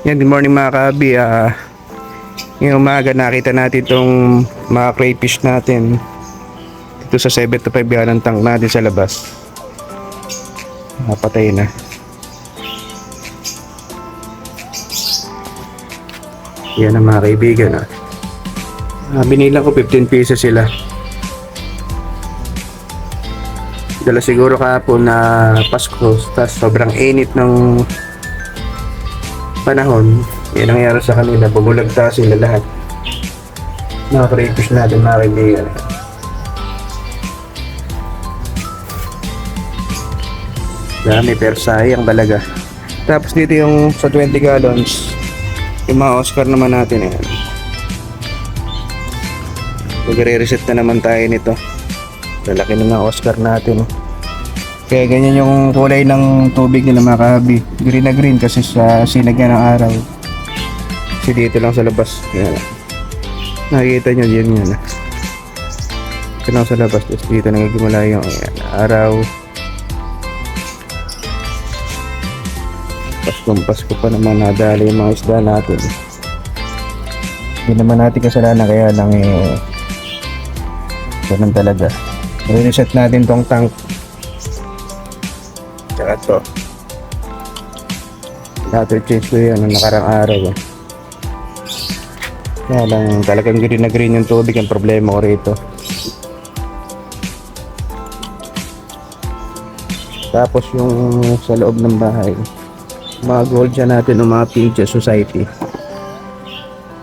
Yan, good morning mga kabi. Ah, ngayong umaga nakita natin itong mga crayfish natin dito sa 7 to 5 yan ang tank natin sa labas. Napatay na. Yan ang mga kaibigan. Ah. Ah, binilang ko 15 pesos sila. Dala siguro kahapon na Pasko, tapos sobrang init ng panahon, yan ang nangyari sa kanila, bumulagta sila lahat. Mga crayfish natin, mga kaibigan. Dami, pero sayang talaga. Tapos dito yung sa 20 gallons, yung mga Oscar naman natin eh. Magre-reset na naman tayo nito. Lalaki na ng Oscar natin. Kaya ganyan yung kulay ng tubig nila mga kahabi. Green na green kasi sa sinag niya ng araw. Kasi dito lang sa labas. Yan. Nakikita nyo yun yun. Ito lang sa labas. Tapos dito nagigimula yung ayan, araw. Paskong Pasko pa naman nadali yung mga isda natin. Hindi naman natin kasalanan kaya lang eh ganun talaga. I-reset natin tong tank Tsaka to. Lahat change ko yan nung nakarang araw. Eh. Kaya lang talagang green na green yung tubig ang problema ko rito. Tapos yung sa loob ng bahay, mga gold dyan natin ng mga PJ Society.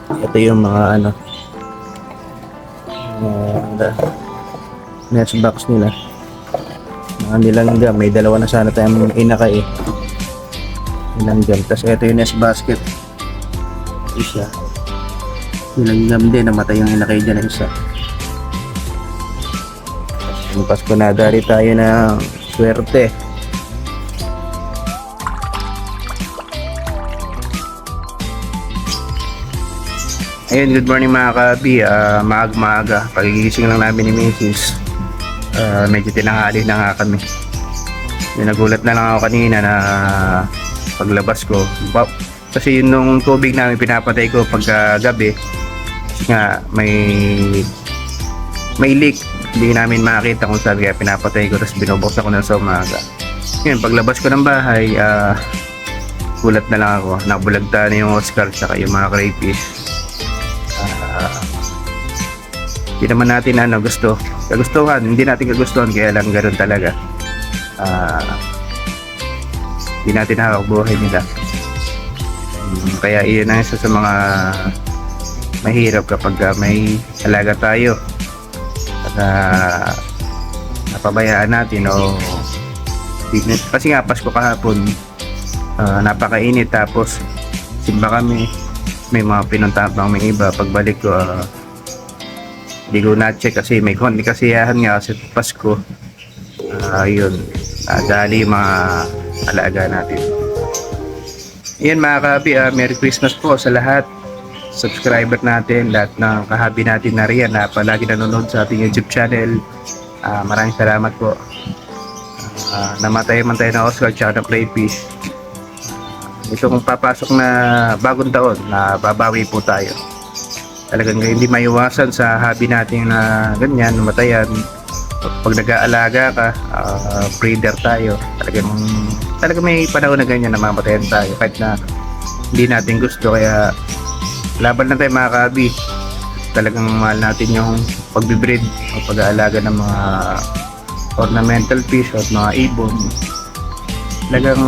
Ito yung mga ano, mga nest box nila mga nilanggam may dalawa na sana tayong inakay eh nilanggam tapos ito yung nest basket isa nilanggam din namatay yung inakay dyan na isa yung Pasko na dari tayo ng swerte Ayun, good morning mga kabi. Uh, maag-maaga. Pagigising lang namin ni Mrs. Uh, medyo tinanghali na nga kami. Yung nagulat na lang ako kanina na paglabas ko. Ba- Kasi yun nung tubig namin pinapatay ko pagka gabi. Kasi nga may may leak. Hindi namin makita kung saan kaya pinapatay ko tapos binubuksan ko na sa umaga. Yun, paglabas ko ng bahay, ah gulat na lang ako. Nabulagta na yung Oscar saka yung mga crayfish. Hindi naman natin ano gusto. Kagustuhan hindi natin kagustuhan kaya lang ganoon talaga. Ah, hindi natin hawak buhay nila. Mm, kaya iyan ang isa sa mga mahirap kapag ah, may alaga tayo at ah, napabayaan natin o kasi nga Pasko kahapon ah, napakainit. Tapos simba kami may mga pinuntahan pang may iba. Pagbalik ko ah, hindi ko na-check kasi may konti kasiyahan nga kasi Pasko. Ah, yun. Nadali yung mga alaga natin. Yan mga kahabi ah, Merry Christmas po sa lahat. Subscriber natin lahat ng kahabi natin na riyan na palagi nanonood sa ating YouTube channel. Ah, maraming salamat po. Ah, namatay man tayo ng Oscar tsaka ng crayfish itong papasok na bagong taon na babawi po tayo talagang hindi maiwasan sa hobby natin na ganyan, namatayan. Pag nag-aalaga ka ah, breeder tayo. Talagang talagang may panahon na ganyan na mamatayan tayo kahit na hindi natin gusto. Kaya laban na tayo mga kabi. Talagang mahal natin yung pagbibreed o pag-aalaga ng mga ornamental fish o mga ibon. Talagang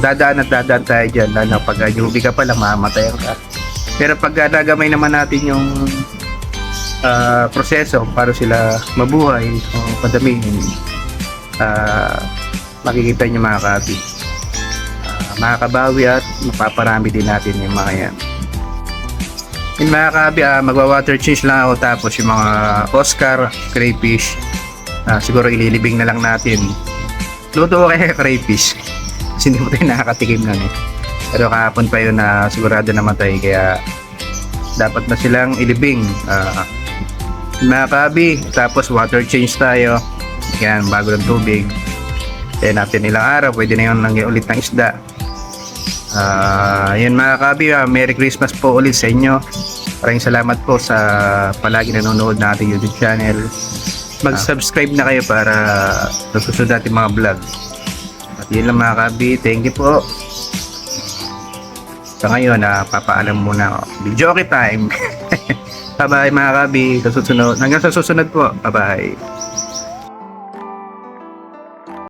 dadaan at dadaan tayo dyan. Lalo pag newbie ka pa lang mamatayan ka pero pag nagamay naman natin yung ah, proseso para sila mabuhay o padamihin ah, makikita nyo mga kabi. Ah, makakabawi at mapaparami din natin yung mga yan. Yung mga kabi ah, magwa water change lang ako tapos yung mga Oscar crayfish ah, siguro ililibing na lang natin. Luto ko kaya crayfish. Kasi hindi mo tayo nakakatikim nun eh pero kahapon pa yun na sigurado namatay kaya dapat na silang ilibing Ah, mga kabi tapos water change tayo yan bago ng tubig then after nilang araw pwede na yun langgi ulit ng isda Ah, yun mga kabi, ah, Merry Christmas po ulit sa inyo. Maraming salamat po sa palagi nanonood na ating YouTube channel. Mag-subscribe na kayo para sa susunod natin mga vlog. At yun lang mga kabi, thank you po. Sa ngayon, na papaalam muna ako. Video okay time. Bye-bye mga kabi. Sa susunod. Hanggang sa susunod po. Bye-bye.